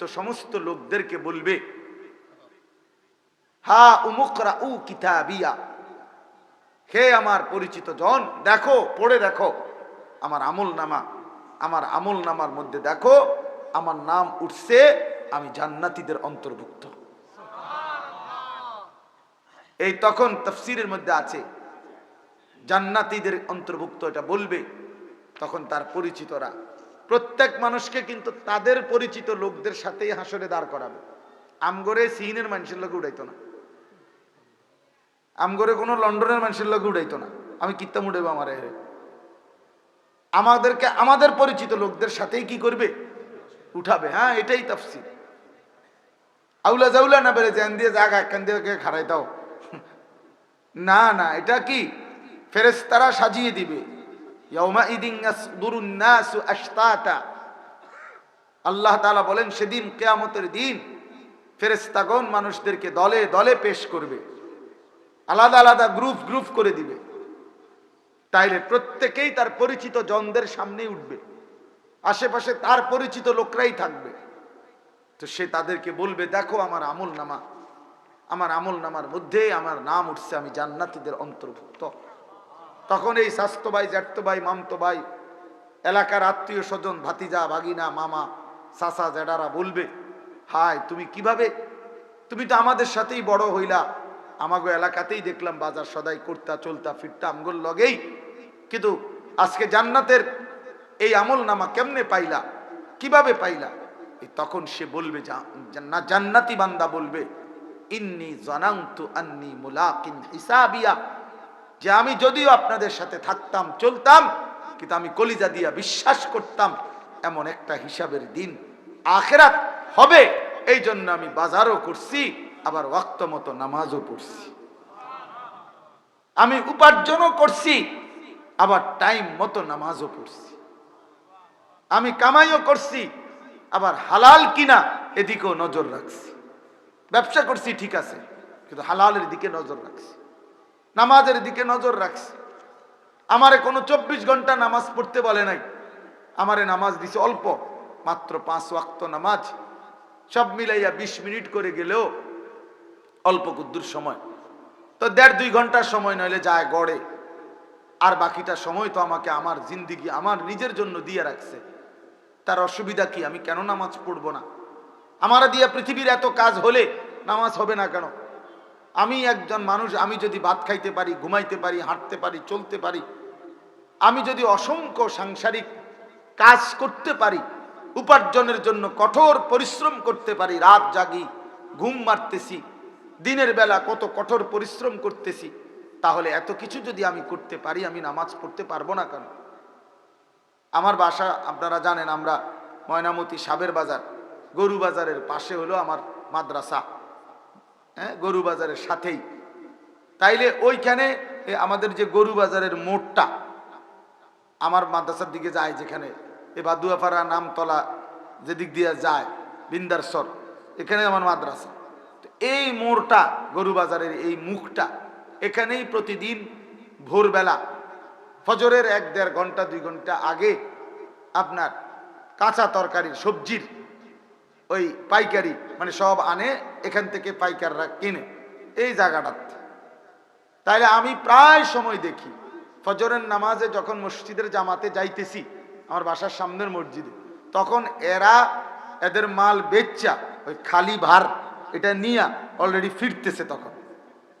পরিচিত সমস্ত লোকদেরকে বলবে, হা উমুকরা উ কিতাবিয়া। হে আমার পরিচিত জন, দেখো, পড়ে দেখো। আমার আমল নামা আমার আমল নামার মধ্যে দেখো, আমার নাম উঠছে, আমি জান্নাতীদের অন্তর্ভুক্ত। এই তখন তফসিরের মধ্যে আছে, জান্নাতীদের অন্তর্ভুক্ত এটা বলবে, তখন তার পরিচিতরা প্রত্যেক মানুষকে কিন্তু তাদের পরিচিত লোকদের সাথেই হাসরে দাঁড় করাবে। আমগরে সিনের মানুষের লোক উড়াইতো না। আমগরে কোনো লন্ডনের মানুষের লোক উড়াইতো না। আমি কিত্তাম উড়াইবো আমার। আমাদেরকে, আমাদের পরিচিত লোকদের সাথেই কি করবে? উঠাবে। হ্যাঁ এটাই তাফসির। আউলা জাউলা না বেড়ে জ্যান দিয়ে জাগা একখান দিয়ে খাড়াই দাও। না না, এটা কি? ফেরেস্তারা সাজিয়ে দিবে। আল্লাহ বলেন, সেদিন কেয়ামতের দিন ফেরেস্তাগণ মানুষদেরকে দলে দলে পেশ করবে। আলাদা আলাদা গ্রুপ গ্রুপ করে দিবে। তাইলে প্রত্যেকেই তার পরিচিত জনদের সামনে উঠবে। আশেপাশে তার পরিচিত লোকরাই থাকবে। তো সে তাদেরকে বলবে, দেখো আমার আমল নামা আমার আমল নামার মধ্যে আমার নাম উঠছে, আমি জান্নাতীদের অন্তর্ভুক্ত। তখন এই স্বাস্থ্য ভাই জ্যাঠতো ভাই, মামতো ভাই, এলাকার আত্মীয় স্বজন, ভাতিজা, ভাগিনা, মামা সাসা জেডারা বলবে, হায়, তুমি কীভাবে? তুমি তো আমাদের সাথেই বড় হইলা। আমাগো এলাকাতেই দেখলাম বাজার সদাই করতা, চলতা, ফিরতা, আমগোর লগেই। কিন্তু আজকে জান্নাতের এই আমল নামা কেমনে পাইলা? কীভাবে পাইলা? তখন সে বলবে না, জান্নাতি বান্দা বলবে, ইন্নি জানান্তু আন্নি মুলাকিন হিসাবিয়া যে আমি যদিও আপনাদের সাথে থাকতাম, চলতাম, কিন্তু আমি কলিজা দিয়া বিশ্বাস করতাম, এমন একটা হিসাবের দিন আখেরাত হবে এই জন্য আমি বাজারও করছি, আবার ওয়াক্ত মতো নামাজও পড়ছি। আমি উপার্জনও করছি, আবার টাইম মতো নামাজও পড়ছি। আমি কামাইও করছি, আবার হালাল কিনা এদিকেও নজর রাখছি। ব্যবসা করছি ঠিক আছে, কিন্তু হালালের দিকে নজর রাখছি। নামাজের দিকে নজর রাখছি। আমারে কোনো চব্বিশ ঘণ্টা নামাজ পড়তে বলে নাই। আমারে নামাজ দিছে অল্প, মাত্র পাঁচ ওয়াক্ত নামাজ। সব মিলাইয়া বিশ মিনিট করে গেলেও অল্প কুদ্দুর সময়। তো দেড় দুই ঘণ্টার সময় নইলে যায় গড়ে। আর বাকিটা সময় তো আমাকে আমার জিন্দিগি, আমার নিজের জন্য দিয়ে রাখছে। তার অসুবিধা কি? আমি কেন নামাজ পড়ব না? আমার দিয়া পৃথিবীর এত কাজ হলে নামাজ হবে না কেন? আমি একজন মানুষ, আমি যদি ভাত খাইতে পারি, ঘুমাইতে পারি, হাঁটতে পারি, চলতে পারি, আমি যদি অসংখ্য সাংসারিক কাজ করতে পারি, উপার্জনের জন্য কঠোর পরিশ্রম করতে পারি, রাত জাগি, ঘুম মারতেছি, দিনের বেলা কত কঠোর পরিশ্রম করতেছি, তাহলে এত কিছু যদি আমি করতে পারি, আমি নামাজ পড়তে পারব না কেন? আমার বাসা, আপনারা জানেন, আমরা ময়নামতি সাবের বাজার, গরু বাজারের পাশে হলো আমার মাদ্রাসা। গরু বাজারের সাথেই। তাইলে ওইখানে আমাদের যে গরু বাজারের মোড়টা, আমার মাদ্রাসার দিকে যায় যেখানে, এ বাদুয়াপাড়া নামতলা যেদিক দিয়ে যায়, বিন্দারসর, এখানে আমার মাদ্রাসা। এই মোড়টা, গরু বাজারের এই মুখটা, এখানেই প্রতিদিন ভোরবেলা, ফজরের এক দেড় ঘণ্টা, দুই ঘণ্টা আগে আপনার কাঁচা তরকারি সবজির ওই পাইকারি মানে সব আনে, এখান থেকে পাইকাররা কিনে। এই জায়গাটাতে তাইলে আমি প্রায় সময় দেখি, ফজরের নামাজে যখন মসজিদের জামাতে যাইতেছি, আমার বাসার সামনের মসজিদে, তখন এরা এদের মাল বেচ্চা ওই খালি ভার, এটা নিয়ে অলরেডি ফিরতেছে তখন।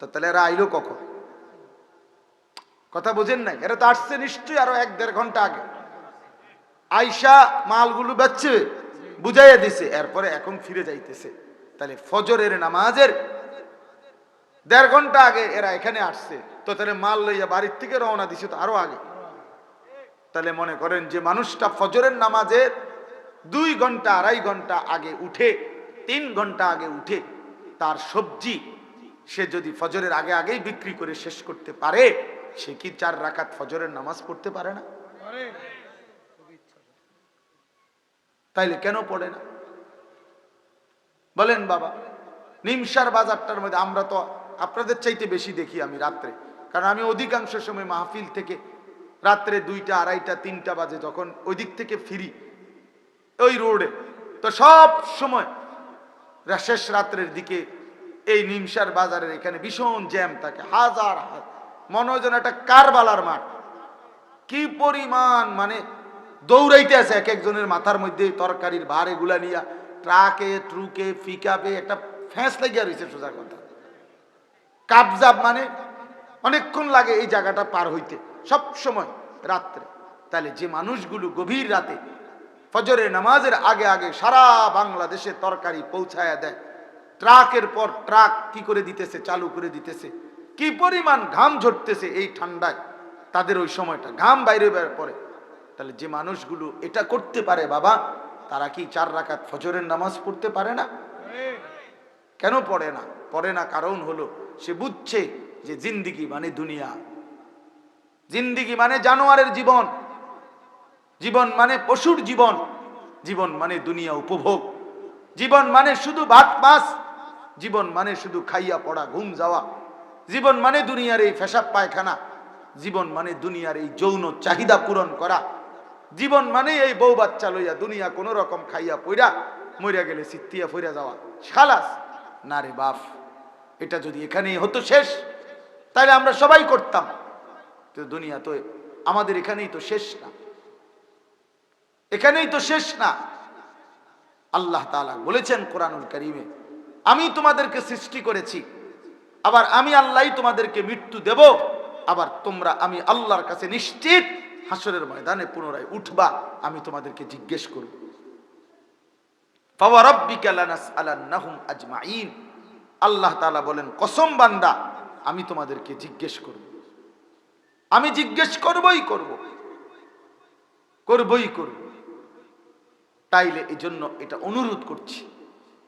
তো তাহলে এরা আইলো কখন? কথা বোঝেন নাই? এরা তো আসছে নিশ্চয়ই আরও এক দেড় ঘণ্টা আগে। আইসা মালগুলো বেচছে। বুঝাইয়া দিছে, এরপরে এখন ফিরে যাইতেছে। তাহলে ফজরের নামাজের দেড় ঘণ্টা আগে এরা এখানে আসছে। তো তাহলে মাল লইয়া বাড়ির থেকে রওনা দিছে তো আরও আগে। তাহলে মনে করেন যে মানুষটা ফজরের নামাজের দুই ঘণ্টা, আড়াই ঘণ্টা আগে উঠে, তিন ঘণ্টা আগে উঠে তার সবজি সে যদি ফজরের আগে আগেই বিক্রি করে শেষ করতে পারে, সে কি চার রাকাত ফজরের নামাজ পড়তে পারে না? তাইলে কেন পড়ে না? বলেন বাবা, নিমসার বাজারটার মধ্যে আমরা তো আপনাদের চাইতে বেশি দেখি আমি রাত্রে। কারণ আমি অধিকাংশ সময় মাহফিল থেকে রাত্রে দুইটা, আড়াইটা, তিনটা বাজে যখন ওই দিক থেকে ফিরি, ওই রোডে। তো সব সময় শেষ রাত্রের দিকে এই নিমসার বাজারের এখানে ভীষণ জ্যাম থাকে, হাজার হাজার। মনে হয় যেন একটা কারবালার মাঠ। কি পরিমাণ মানে দৌড়াইতে আছে এক একজনের মাথার মধ্যে তরকারির ভার এগুলা নিয়া, ট্রাকে, ট্রুকে, পিকআপে একটা ফ্যাঁস লাগিয়া রয়েছে সোজা কথা। কাবজাব মানে অনেকক্ষণ লাগে এই জায়গাটা পার হইতে, সব সময়, রাত্রে। তাহলে যে মানুষগুলো গভীর রাতে ফজরের নামাজের আগে আগে সারা বাংলাদেশে তরকারি পৌঁছায়া দেয়, ট্রাকের পর ট্রাক কি করে দিতেছে, চালু করে দিতেছে, কি পরিমাণ ঘাম ঝরতেছে এই ঠান্ডায়, তাদের ওই সময়টা, ঘাম বাইরে বের পড়ে তাহলে যে মানুষগুলো এটা করতে পারে বাবা, তারা কি চার রাকাত ফজরের নামাজ পড়তে পারে না? কেন পড়ে না? পড়ে না কারণ হলো, সে বুঝছে যে জিন্দিগি মানে দুনিয়া। জিন্দিগি মানে জানোয়ারের জীবন। জীবন মানে পশুর জীবন। জীবন মানে দুনিয়া উপভোগ। জীবন মানে শুধু ভাত মাছ। জীবন মানে শুধু খাইয়া পড়া, ঘুম যাওয়া। জীবন মানে দুনিয়ার এই ফেসাব পায়খানা। জীবন মানে দুনিয়ার এই যৌন চাহিদা পূরণ করা। জীবন মানে এই বউ বাচ্চা লইয়া দুনিয়া কোনো রকম খাইয়া পইরা মরিয়া গেলে সিত্তিয়া ফইরা যাওয়া। খালাস না রে বাপ, এটা যদি এখানেই হতো শেষ তাহলে আমরা সবাই করতাম। দুনিয়া তো আমাদের এখানেই তো শেষ না। এখানেই তো শেষ না। আল্লাহ তাআলা বলেছেন কোরআনুল করিমে, আমি তোমাদেরকে সৃষ্টি করেছি, আবার আমি আল্লাহই তোমাদেরকে মৃত্যু দেব, আবার তোমরা আমি আল্লাহর কাছে নিশ্চিত হাসরের ময়দানে পুনরায় উঠবা, আমি তোমাদেরকে জিজ্ঞেস করব। আল্লাহ তাআলা বলেন, কসম বান্দা, আমি তোমাদেরকে জিজ্ঞেস করব। আমি জিজ্ঞেস করবই করব। করবই করব। তাইলে এই জন্য এটা অনুরোধ করছি।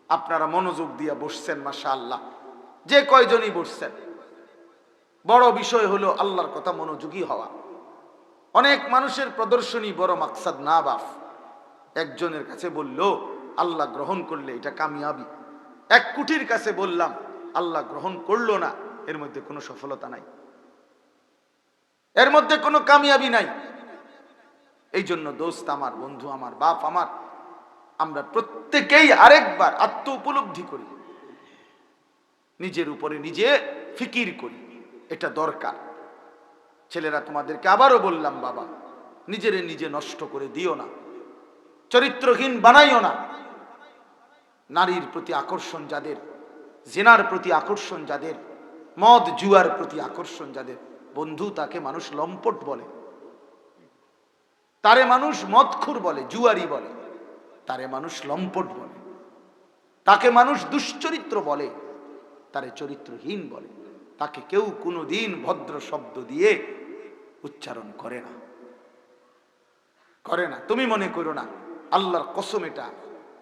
আপনারা মনোযোগ দিয়ে বসছেন মাসা আল্লাহ যে কয়জনই বসছেন। বড় বিষয় হলো, আল্লাহর কথা মনোযোগী হওয়া। অনেক মানুষের প্রদর্শনী বড় মাকসাদ না বাফ একজনের কাছে বলল, আল্লাহ গ্রহণ করলে এটা কামিয়াবি। এক কুটির কাছে বললাম, আল্লাহ গ্রহণ করল না, এর মধ্যে কোনো সফলতা নাই। এর মধ্যে কোনো কামিয়াবি নাই। এই জন্য দোস্ত আমার, বন্ধু আমার, বাপ আমার, আমরা প্রত্যেকেই আরেকবার আত্ম উপলব্ধি করি। নিজের উপরে নিজে ফিকির করি। এটা দরকার। ছেলেরা তোমাদেরকে আবারও বললাম, বাবা, নিজেরে নিজে নষ্ট করে দিও না, চরিত্রহীন বানাইও না। নারীর প্রতি আকর্ষণ যাদের, জেনার প্রতি আকর্ষণ যাদের, মদ জুয়ার প্রতি আকর্ষণ যাদের, বন্ধু তাকে মানুষ লম্পট বলে, তারে মানুষ মদখুর বলে, জুয়ারি বলে, তারে মানুষ লম্পট বলে, তাকে মানুষ দুশ্চরিত্র বলে, তারে চরিত্রহীন বলে, তাকে কেউ কোনো দিন ভদ্র শব্দ দিয়ে উচ্চারণ করে না। করে না। তুমি মনে করো না, আল্লাহর কসম এটা,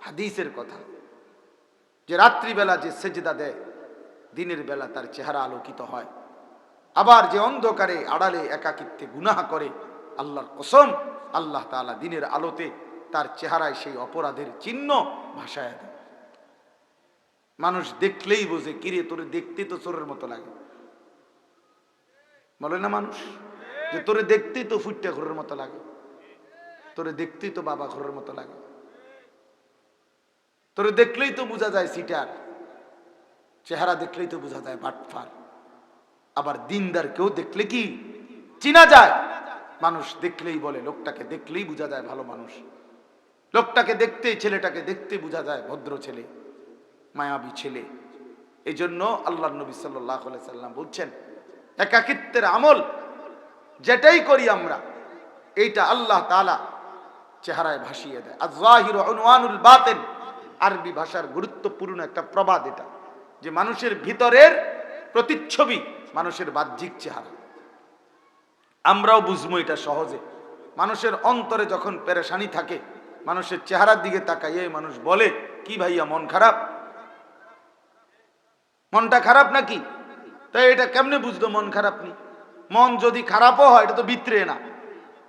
হাদিসের কথা। যে রাত্রিবেলা যে সেজদা দেয়, দিনের বেলা তার চেহারা আলোকিত হয়। আবার যে অন্ধকারে আড়ালে একাকিত্বে গুনাহ করে, আল্লাহর কসম, আল্লাহ তাআলা দিনের আলোতে তার চেহারায় সেই অপরাধের চিহ্ন ভাসায় দেয়। মানুষ দেখলেই বোঝে, কিরে, তোরে দেখতে তো চোরের মতো লাগে। বলে না মানুষ? যে তোরে দেখতেই তো ফুটটা ঘরের মতো লাগে। তোরে দেখতেই তো বাবা ঘরের মতো লাগে। তোরে দেখলেই তো বোঝা যায় সিটার। চেহারা দেখলেই তো বোঝা যায় বাটফার। আবার দিনদার কেউ দেখলে কি চিনা যায়। মানুষ দেখলেই বলে, লোকটাকে দেখলেই বোঝা যায় ভালো মানুষ। লোকটাকে দেখতেই, ছেলেটাকে দেখতে বোঝা যায় ভদ্র ছেলে, মায়াবী ছেলে। এই জন্য আল্লাহ নবী সাল্লাহ সাল্লাম বলছেন, একাকিত্বের আমল যেটাই করি আমরা, এইটা আল্লাহ তালা চেহারায় ভাসিয়ে দেয়। আজহির অনুয়ানুল বাতেন আরবি ভাষার গুরুত্বপূর্ণ একটা প্রবাদ এটা, যে মানুষের ভিতরের প্রতিচ্ছবি মানুষের বাহ্যিক চেহারা। আমরাও বুঝব এটা সহজে। মানুষের অন্তরে যখন পেরেশানি থাকে, মানুষের চেহারার দিকে তাকাইয়ে মানুষ বলে, কি ভাইয়া, মন খারাপ? মনটা খারাপ নাকি? তাই এটা কেমনে বুঝলো মন খারাপ নি মন যদি খারাপও হয়, এটা তো বিত্রে না।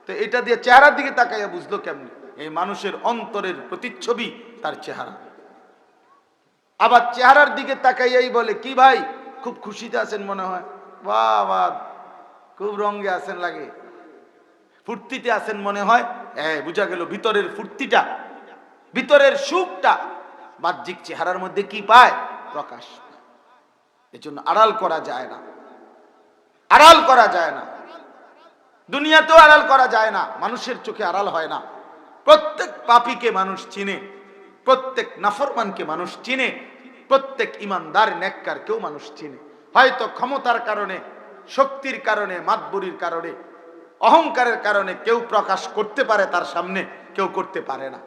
তো এটা দিয়ে চেহারার দিকে তাকাইয়া বুঝলো কেমনে? এই মানুষের অন্তরের প্রতিচ্ছবি তার চেহারা। আবার চেহারার দিকে তাকাইয়াই বলে, কি ভাই, খুব খুশিতে আছেন মনে হয়? বাহ বাহ, খুব রঙ্গে আছেন লাগে। ফুর্তিতে আছেন মনে হয়? হ্যাঁ বুঝা গেল, ভিতরের ফুর্তিটা, ভিতরের সুখটা বাহ্যিক চেহারার মধ্যে কি পায়? প্রকাশ। এজন্য আড়াল করা যায় না। আড়াল করা যায় না। দুনিয়াতেও আড়াল করা যায় না। মানুষের চোখে আড়াল হয় না। প্রত্যেক পাপীকে মানুষ চিনে। প্রত্যেক নাফরমানকে মানুষ চিনে। প্রত্যেক ইমানদার নেককার কেউ মানুষ চিনে। হয়তো ক্ষমতার কারণে, শক্তির কারণে, মাতবুরির কারণে, অহংকারের কারণে কেউ প্রকাশ করতে পারে তার সামনে, কেউ করতে পারে না।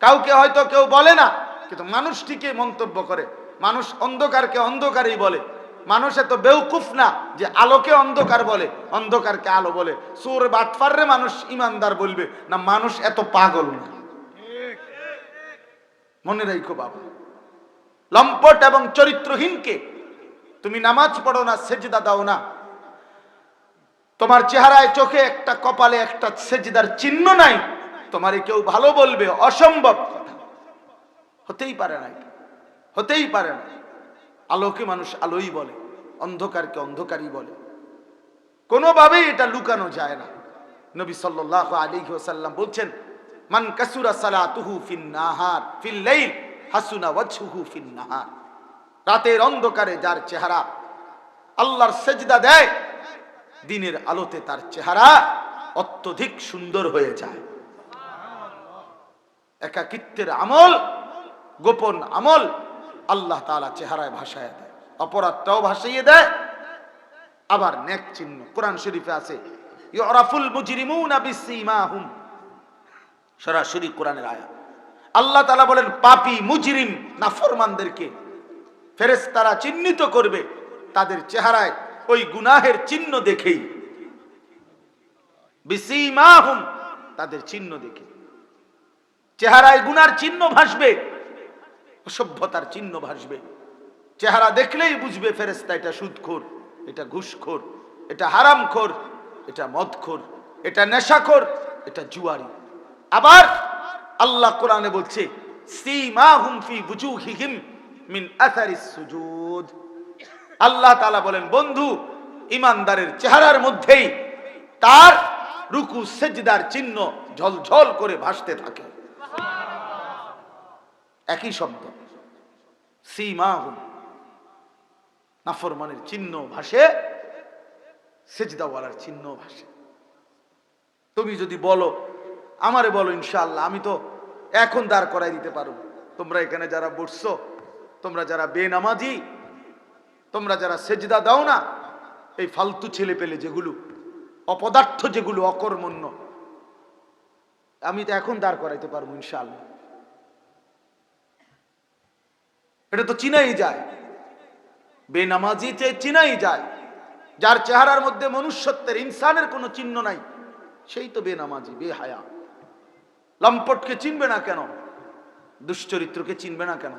কাউকে হয়তো কেউ বলে না, কিন্তু মানুষটিকে মন্তব্য করে। মানুষ অন্ধকারকে অন্ধকারই বলে। মানুষ এত বেউকুফ না যে আলোকে অন্ধকার বলে, অন্ধকারকে আলো বলে। সুর বাটফাররে মানুষ ইমানদার বলবে, না মানুষ এত পাগল না। মনে রাখো বাবা। লম্পট এবং চরিত্রহীনকে তুমি নামাজ পড়ো না, সেজদা দাও না। তোমার চেহারায় চোখে একটা কপালে একটা সেজদার চিহ্ন নাই, তোমারে কেউ ভালো বলবে, অসম্ভব কথা। হতেই পারে না হতেই পারে না আলোকে মানুষ আলোই বলে, অন্ধকারকে অন্ধকারই বলে। কোনোভাবেই এটা লুকানো যায় না। নবী সাল্লাল্লাহু আলাইহি সাল্লাম বলছেন, মান কাসুরা সালাতুহু ফিন নাহার, ফিল লাইল, হাসুনা ওয়াজহুহু ফিন নাহার। রাতের অন্ধকারে যার চেহারা আল্লাহর সেজদা দেয়, দিনের আলোতে তার চেহারা অত্যধিক সুন্দর হয়ে যায়। একাকিত্বের আমল, গোপন আমল আল্লাহ তাআলা চেহারায় ভাসায় দেয়, অপরাধটাও ভাসাইয়ে দেয়। আবার নেক চিহ্ন, কোরআন শরীফে আছে, ইউরাফুল মুজরিমুনা বিসীমাহুম। সরাসরি কোরআনের আয়া আল্লাহ তাআলা বলেন, পাপী, মুজরিম, নাফরমানদেরকে ফেরেশতারা চিহ্নিত করবে তাদের চেহারায় ওই গুনাহের চিহ্ন দেখেই। বিসীমাহুম, তাদের চিহ্ন দেখে। চেহারায় গুনার চিহ্ন ভাসবে অসভ্যতার চিহ্ন ভাসবে। চেহারা দেখলেই বুঝবে ফেরেস্তা এটা সুদখোর, এটা ঘুষখোর, এটা হারামখোর, এটা মদখোর, এটা নেশাখোর, এটা জুয়ারি। আবার আল্লাহ কোরআনে বলছে মিন সুজুদ। আল্লাহ তাআলা বলেন, বন্ধু ইমানদারের চেহারার মধ্যেই তার রুকু, সেজদার চিহ্ন ঝলঝল করে ভাসতে থাকে। একই শব্দ। সীমাহুম নাফরমানের চিহ্ন ভাসে, সেজদাওয়ালার চিহ্ন ভাসে। তুমি যদি বলো, আমারে বলো ইনশাআল্লাহ, আমি তো এখন দাঁড় করাই দিতে পারো তোমরা এখানে যারা বসছো, তোমরা যারা বেনামাজি, তোমরা যারা সেজদা দাও না, এই ফালতু ছেলে পেলে যেগুলো, অপদার্থ যেগুলো অকর্মণ্য, আমি তো এখন দাঁড় করাইতে পারব ইনশাআল্লাহ। এটা তো চিনাই যায়। বেনামাজিতে চিনাই যায়। যার চেহারার মধ্যে মনুষ্যত্বের, ইনসানের কোনো চিহ্ন নাই, সেই তো বেনামাজি, বেহায়া। লম্পটকে চিনবে না কেন? দুশ্চরিত্রকে চিনবে না কেন?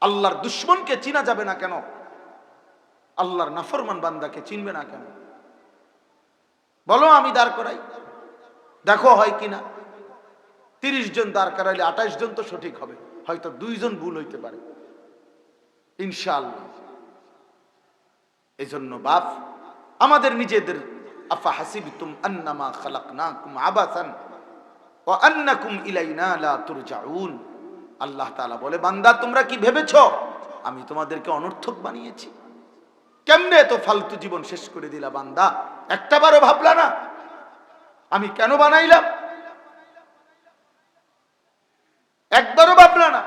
আল্লাহর দুশ্মনকে চিনা যাবে না কেন? আল্লাহর নাফরমান বান্দাকে চিনবে না কেন? বলো, আমি দাঁড় করাই। দেখো হয় কিনা? তিরিশ জন দাঁড় করাইলে আঠাশ জন তো সঠিক হবে। হয়তো দুইজন ভুল হইতে পারে। ইনশাআল্লাহ। এই জন্য বাপ, আমাদের নিজেদের, আফা হাসিবতুম আন্নামা খালাকনাকুম আবাসান ওয়া আন্নাকুম ইলাইনা লা তুরজাউন। আল্লাহ তাআলা বলে, বান্দা, তোমরা কি ভেবেছো? আমি তোমাদেরকে অনর্থক বানিয়েছি। কেমনে এত ফালতু জীবন শেষ করে দিলা বান্দা? একটাবারও ভাবলা না। আমি কেন বানাইলাম? একবারও ভাবলা না।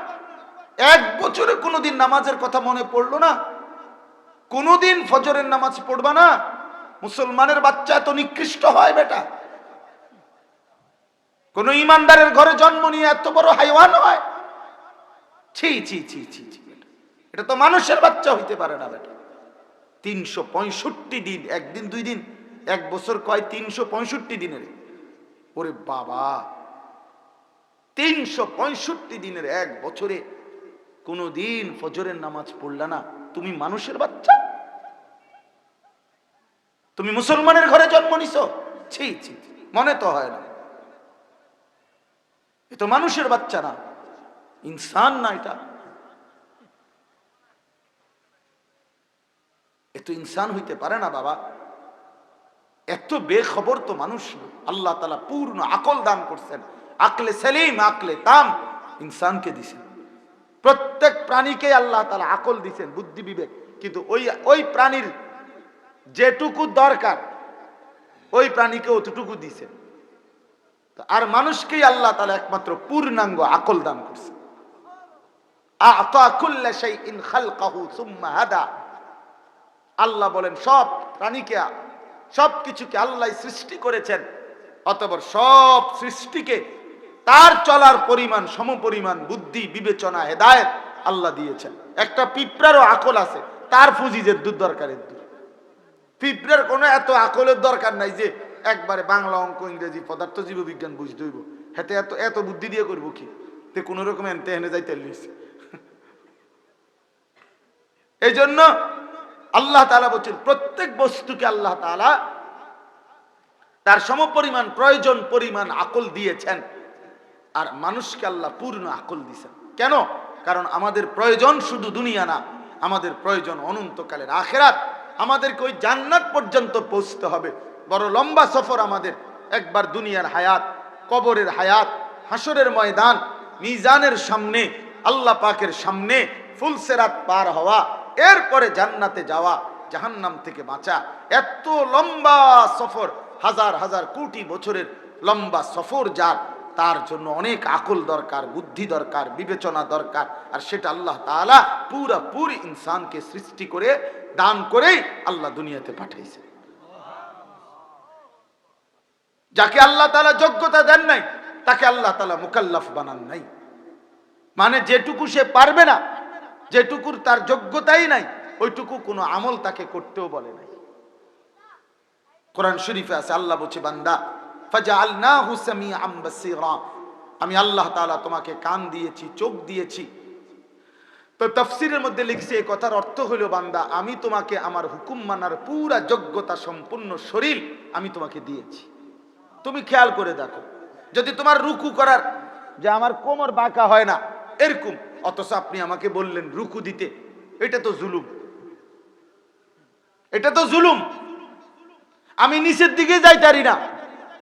এক বছরে কোনোদিন নামাজের কথা মনে পড়ল না। কোনোদিন ফজরের নামাজ পড়বা না। মুসলমানের বাচ্চা এত নিকৃষ্ট হয় বেটা। কোন ইমানদারের ঘরে জন্ম নিয়ে এত বড় হাইওয়ান হয়। ছি ছি ছি ছি ছি এটা তো মানুষের বাচ্চা হইতে পারে না বেটা। তিনশো পঁয়ষট্টি দিন, একদিন, দুই দিন, এক বছর কয় তিনশো পঁয়ষট্টি দিনের। ওরে বাবা! তিনশো পঁয়ষট্টি দিনের এক বছরে কোনো দিন ফজরের নামাজ পড়লা না। তুমি মানুষের বাচ্চা? তুমি মুসলমানের ঘরে জন্ম নিছ? ছি ছি মনে তো হয় না। এ তো মানুষের বাচ্চা না, ইনসান না এটা। এ তো ইনসান হইতে পারে না বাবা। এত বেখবর তো মানুষ। আল্লাহ তালা পূর্ণ আকল দান করছেন। আকলে সেলিম, আকলে তাম ইনসানকে দিছেন। প্রত্যেক প্রাণীকে আল্লাহ তালা আকল দিছেন, বুদ্ধি, বিবেক। কিন্তু ওই ওই প্রাণীর যেটুকু দরকার, ওই প্রাণীকে অতটুকু দিছেন। আর মানুষকেই আল্লাহ তালা একমাত্র পূর্ণাঙ্গ আকল দান করছে আল্লাহ বলেন, সব প্রাণীকে সব কিছুকে আল্লাহ সৃষ্টি করেছেন, অতঃপর সব সৃষ্টিকে তার চলার পরিমাণ, সমপরিমাণ, বুদ্ধি, বিবেচনা, হেদায়েত আল্লাহ দিয়েছেন। একটা পিঁপড়ারও আকল আছে, তার ফুজিজের দূর দরকারের দূর পিঁপড়ার কোনো এত আকলের দরকার নাই যে একবারে বাংলা অঙ্ক, ইংরেজি পদার্থ জীববিজ্ঞান বুঝতে হইব। হেতে এত এত বুদ্ধি দিয়ে করব কি? তে কোনো রকম এনতে হেনে যাইতে লিস এই জন্য আল্লাহ তালা বলছেন, প্রত্যেক বস্তুকে আল্লাহ তালা তার সমপরিমাণ, প্রয়োজন, পরিমাণ, আকল দিয়েছেন। আর মানুষকে আল্লাহ পূর্ণ আকল দিয়েছেন কেন? কারণ আমাদের প্রয়োজন শুধু দুনিয়া না, আমাদের প্রয়োজন অনন্তকালের আখেরাত। আমাদেরকে ওই জান্নাত পর্যন্ত পৌঁছতে হবে। বড় লম্বা সফর আমাদের, একবার দুনিয়ার হায়াত, কবরের হায়াত হাসরের ময়দান, মিজানের সামনে, আল্লাহ পাকের সামনে ফুলসেরাত পার হওয়া, এরপরে জান্নাতে যাওয়া, জাহান্নাম থেকে বাঁচা। এত লম্বা সফর, হাজার হাজার কোটি বছরের লম্বা সফর যার তার জন্য অনেক আকল দরকার, বুদ্ধি দরকার, বিবেচনা দরকার। আর সেটা আল্লাহ তাআলা পুরা পুরি ইনসানকে সৃষ্টি করে, দান করেই আল্লাহ দুনিয়াতে পাঠাইছে। যাকে আল্লাহ তাআলা যোগ্যতা দেন নাই, তাকে আল্লাহ তালা মুকাল্লাফ বানান নাই। মানে যেটুকু সে পারবে না, যেটুকুর তার যোগ্যতাই নাই, ওইটুকু কোনো আমল তাকে করতেও বলে নাই। কোরআন শরীফে আছে, আল্লাহ বলছে, বান্দা আমি আল্লাহ তাআলা তোমাকে কান দিয়েছি, চোখ দিয়েছি। তো তফসিরের মধ্যে লিখছে এই কথার অর্থ হলো, বান্দা, আমি তোমাকে আমার হুকুম মানার পুরা যোগ্যতা সম্পূর্ণ শরীর আমি তোমাকে দিয়েছি। তুমি খেয়াল করে দেখো, যদি তোমার রুকু করার যে আমার কোমর বাঁকা হয় না, এরকম, অথচ আপনি আমাকে বললেন রুকু দিতে, এটা তো জুলুম। এটা তো জুলুম। আমি নিচের দিকে যাইতারি না।